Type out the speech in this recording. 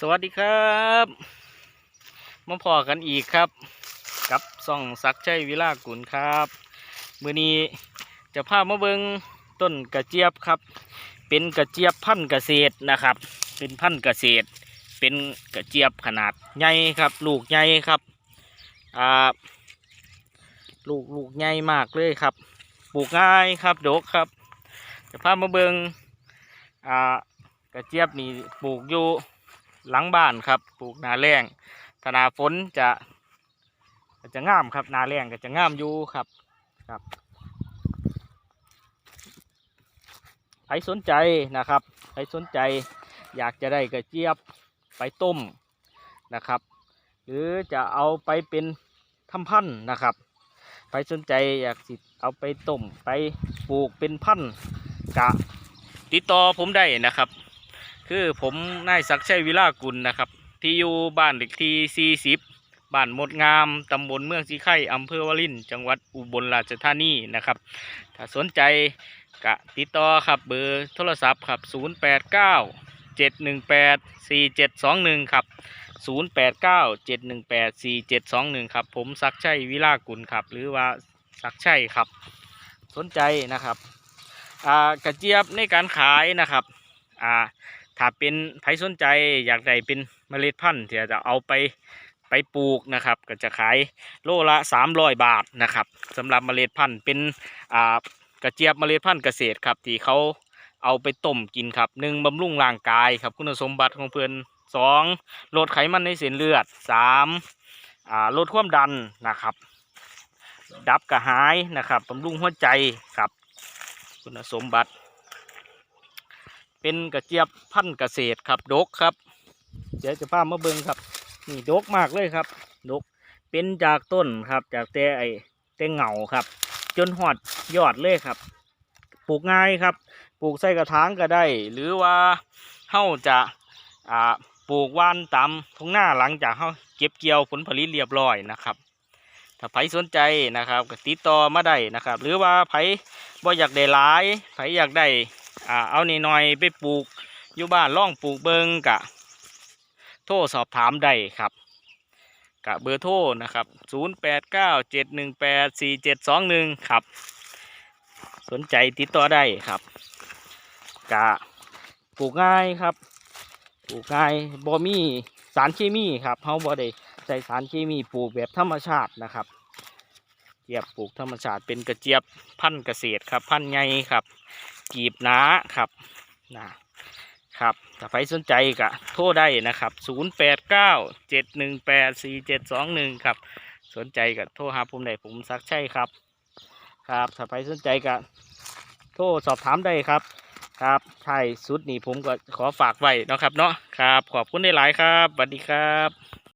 สวัสดีครับมาพอกันอีกครับ กับซ่องซักชัยวิลากุลครับมือนี้จะพามาเบิงต้นกระเจี๊ยบครับ เป็นกระเจี๊ยบพันธุ์เกษตรนะครับ เป็นพันธุ์เกษตร เป็นกระเจี๊ยบขนาดใหญ่ครับ ลูกใหญ่ครับอ่าลูกลูกใหญ่มากเลยครับ ปลูกง่ายครับดกครับ จะพามาเบิงอ่ากระเจี๊ยบนี่ปลูกอยู่ หลังบ้านครับ ปลูกนาแรงถ้านาฝนจะก็จะงามครับนาแรงก็จะงามอยู่ครับครับใครสนใจนะครับใครสนใจอยากจะได้กระเจี๊ยบไปต้มนะครับ หรือจะเอาไปเป็นทำพันธุ์นะครับใครสนใจอยากสิเอาไปต้มไปปลูกเป็นพันธุ์กะติดต่อผมได้นะครับ คือผมนายศักดิ์ชัยวิลากุลนะครับ ที่อยู่บ้านเด็กที่40บ้านมดงามตำบลเมืองสีไข่อำเภอวารินจังหวัดอุบลราชธานีนะครับ ถ้าสนใจกะติดต่อครับเบอร์โทรศัพท์ครับ 089 718 4721 ครับ 089 718 4721 ครับ ผมศักชัยวิลากุลครับ หรือว่าศักชัยครับ สนใจนะครับ อ่ากระเจี๊ยบในการขายนะครับ อ่า ถ้าเป็นใครสนใจอยากได้เป็นเมล็ดพันธุ์ที่จะเอาไปไปปลูกนะครับก็จะขายโลละ300 บาทนะครับสำหรับเมล็ดพันธุ์เป็นอ่ากระเจี๊ยบเมล็ดพันธุ์เกษตรครับที่เขาเอาไปต้มกินครับหนึ่งบำรุงร่างกายครับคุณสมบัติของเพื่อนสองลดไขมันในเส้นเลือดสามลดความดันนะครับ ดับกระหายนะครับบำรุงหัวใจครับ คุณสมบัติ เป็นกระเจี๊ยบพันธุ์เกษตรครับดกครับ เดี๋ยวจะพามาเบิ่งครับ นี่ดกมากเลยครับดกเป็นจากต้นครับ จากแต่ไอแต่เหงาครับ จนหอดยอดเลยครับ ปลูกง่ายครับ ปลูกใส่กระถางก็ได้ หรือว่าเฮาจะอ่าปลูกว่านตามทุ่งหน้าหลังจากเฮาเก็บเกี่ยวผลผลิตเรียบร้อยนะครับถ้าไผสนใจนะครับก็ติดต่อมาได้นะครับ หรือว่าไผบ่อยากได้หลายไผอยากได้ อ่าเอานี่หน่อยไปปลูกอยู่บ้านล่องปลูกเบิงกะ โทรสอบถามได้ครับกะเบอร์โทรนะครับ 0 8 9 7 1 8 4 7 2 1 ครับ สนใจติดต่อได้ครับกะปลูกง่ายครับปลูกง่ายบ่มีสารเคมีครับเฮาบ่ได้ใส่สารเคมีปลูกแบบธรรมชาตินะครับเจี๊ยบปลูกธรรมชาติเป็นกระเจี๊ยบพันธุ์เกษตรครับ พันธุ์ใหญ่ครับ กีบหนาครับนะครับถ้าใครสนใจก็โทรได้นะครับ 089 718 4721 ครับ สนใจก็โทรหาผมได้ผมซักใช่ครับ ครับถ้าใครสนใจก็โทรสอบถามได้ครับ ครับใช่สุดนี้ผมก็ขอฝากไว้นะครับเนาะครับ ขอบคุณได้หลายๆครับสวัสดีครับ